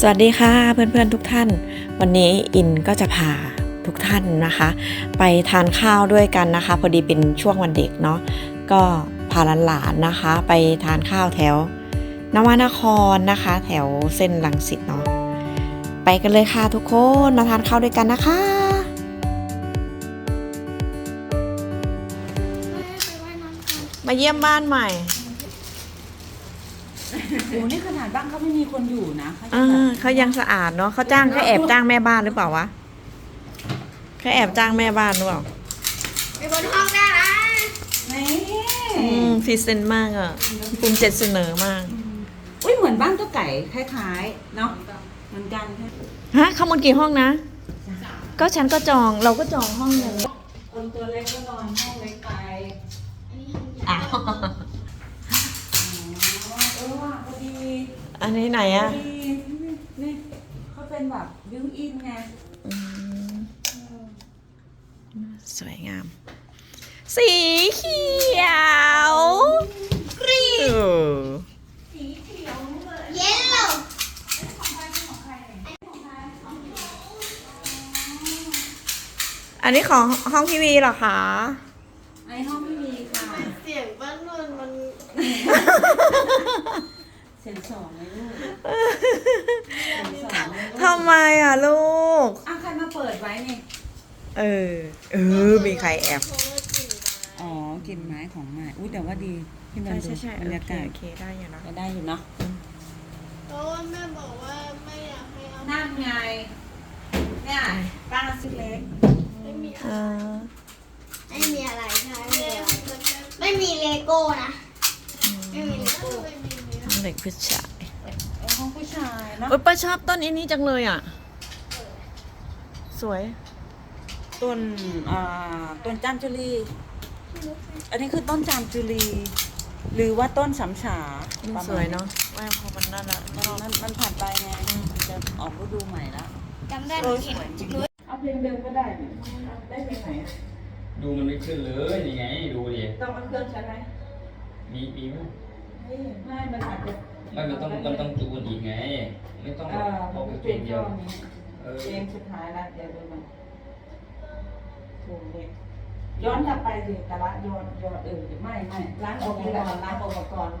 สวัสดีค่ะเพื่อนๆทุกท่าน วันนี้อินก็จะพาทุกท่านนะคะ ไปทานข้าวด้วยกันนะคะ พอดีเป็นช่วงวันเด็กเนาะก็พาหลานๆนะคะ ไปทานข้าวแถวนวนครนะคะ แถวเส้นลังสิตเนาะไปกันเลยค่ะทุกคนมาทานข้าวด้วยกันนะคะมาเยี่ยมบ้านใหม่ โอ้นี่ขนาดบ้านเขาไม่มีคนอยู่นะเขาจะอ่าแบบเขายังสะอาดเนาะเขาจ้างเขาแอบจ้างแม่บ้านหรือเปล่าวะเขาแอบจ้างแม่บ้านหรือเปล่าไปบนห้องได้นะนี่อืมพรีเซนต์มากอะภูมิใจเสนอมากอุ้ยเหมือนบ้านเจ้าไก่คล้ายๆเนาะเหมือนกันใช่ไหมฮะข้างบนกี่ห้องนะ ก็ฉันก็จองเราก็จองห้องหนึ่งคนตัวเล็กก็นอนห้องเล็กไปอ้าว อ๋อเออว่าพอดี อันนี้ไหนพออะดีนี่เขาเป็นแบบบิวอินไงอืมสวยงาม สีเขียวกรีวเย็นเหรออันนี้ของห้องพี่วีเหรอคะในห้องไม่มีค่ะ เสียงบ้านนวลมัน เสียงสองเลยลูกเสียงสองเลยลูกทำไมอะลูก อะใครมาเปิดไว้นี่ เออ เออ มีใครแอบ อ๋อกลิ่นไม้ของไม้อุ้ยแต่ว่าดีพี่นัใช่นดูใช่ใช่บรรยากาศโอเคโอเคได้อยู่นะ จะได้อยู่เนาะเพราะว่าแม่บอกว่าไม่อยากให้เอานั่นไง เนี่ยป้าซื้อเล็ก ไม่มีเออไม่มีอะไรใช่ไหมไม่มีเลโก้นะ ไม่มีเลโก้ห้อง เด็กผู้ชายเออห้องผู้ชายเนาะเอ้ยป้าชอบต้นอันนี้จังเลยอะ สวย ต้นอ่าต้นจามจุลี อันนี้คือต้นจามจุลี หรือว่าต้นสำฉามันประมณสวยเนาะว่าพอมันนั่นละมันมันมันผ่านไปไงมันจะออกฤดูใหม่แล้วจำได้หนูเห็นหนูเอาเพลงเดิมก็ได้ได้เพลงไหนดูมันไม่ขึ้นเลยนี่ไง ดูดิต้องเอาเครื่องใช่ไหมมีมีไหม ไม่ไม่มันอาจจะไม่มันต้องมันต้องจูนอีกไง ไม่ต้องเออเอามันแค่เป็เพลนงเดีเดียยววนี้เออเพลงสุดท้ายแล้วเดี๋ยวดูมันถูกเนี่ยย้อนกลับไปสิแต่ละย้อนย้อนเออไม่ไม่ร้านอุปกรณ์ร้านอุปกรณ์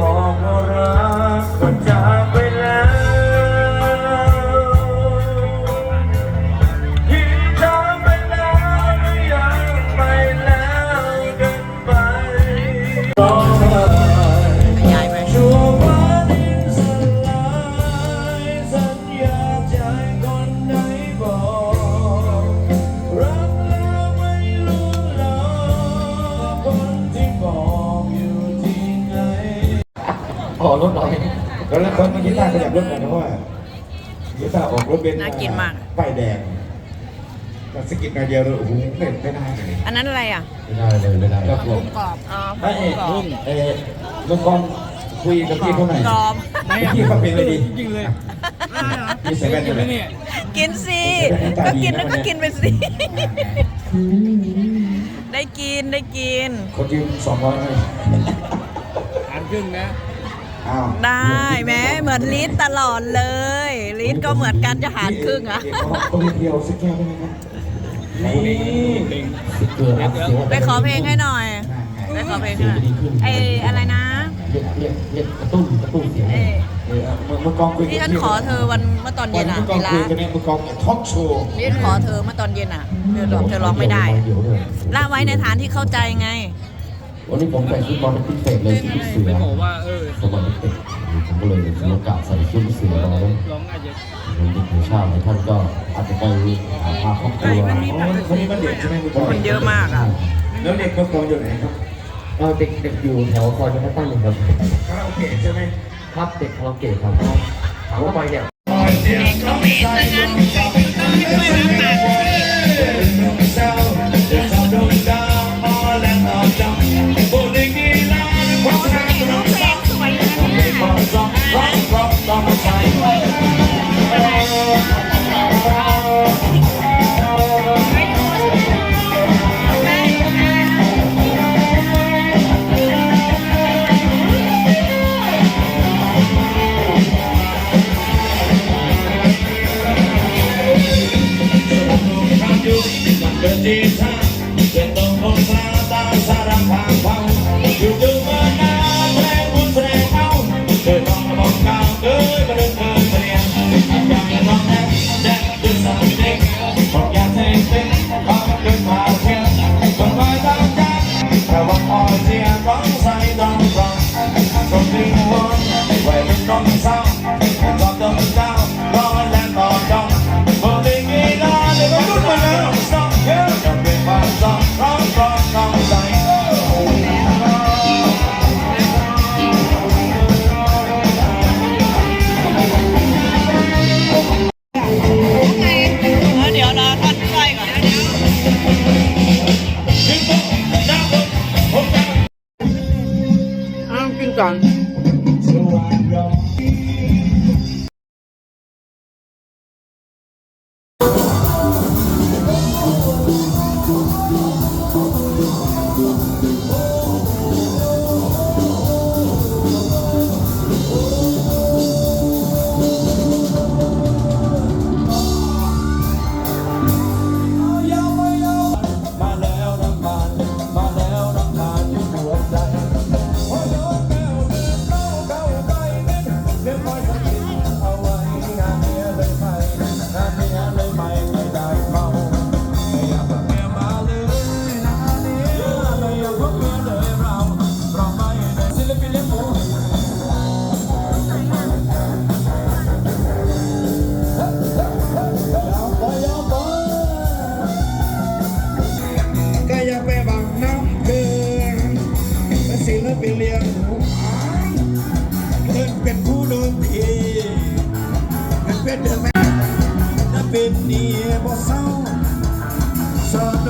บอกว่ารักก็จา รถน้อยแล้วคนเมื่อกี้ตาขยับรถหน่อยนะว่ากีตาออกรถเป็นน่ากินมาก ป้ายแดงแต่สกิดหน่อยเดียวเลยโอ้โหไม่ไม่ได้เลยอันนั้นอะไรอะไม่ได้เลยไม่ได้แล้วผมกรอบอ๋อเอ้ยนุ่นเอ้ยลุงกองคุยกับพี่เขาหน่อยกรอบพี่เขาเป็นเลยดีจริงเลยพี่ใส่แว่นด้วยกินสิก็กินแล้วก็กินไปสิได้กินได้กินคนยืมสองร้อยให้หารครึ่งนะอ้าว ได้แม้เหมือนลิศตลอดเลยลิศก็เหมือนกันจะหารครึ่งอะก็เรียนเดียวสักแก้วได้ไหมครับนี่เกลือครับเสียงไปขอเพลงให้หน่อยไปขอเพลงเสียให้งจะดีขึ้นไออะไรนะเรียกเรียกเรียกกระตุ้นกระตุ้นเสียงเอเออเมื่อเมื่อกองคุยกัที่ฉันขอเธอวันเมื่อตอนวัเย็นนอะเมื่อกองเวลาคุยกันเนี่ยเมื่อกองทอล์กโชว์ลิศขอเธอเมื่อตอนเย็นอะเธอร้องเธอร้องไม่ได้อะเดี๋ยวเลยละไว้ในฐานที่เข้าใจไง วันนี้ผมใส่ชุดบอลเป็นพิเศษเลยชุดเสือไม่บอกว่าเออสมัยเด็กผมก็เลยมีโอกาสใส่ชุดเสือมาแล้วร้องอาจจะเด็กในชาติท่านก็อาจจะไปหาพาครอบครัวอ๋อคนนี้มันเด็กใช่ไหมเมื่อกองคนเยอะมากอะแล้วเด็กเมื่อกองอยู่ไหนครับเออเด็กเด็กอยู่แถวซอยพระตั้งเลยครับคาราโอเกะใช่ไหมครับเด็กคาราโอเกะครับถามว่าไปเนี่ยนด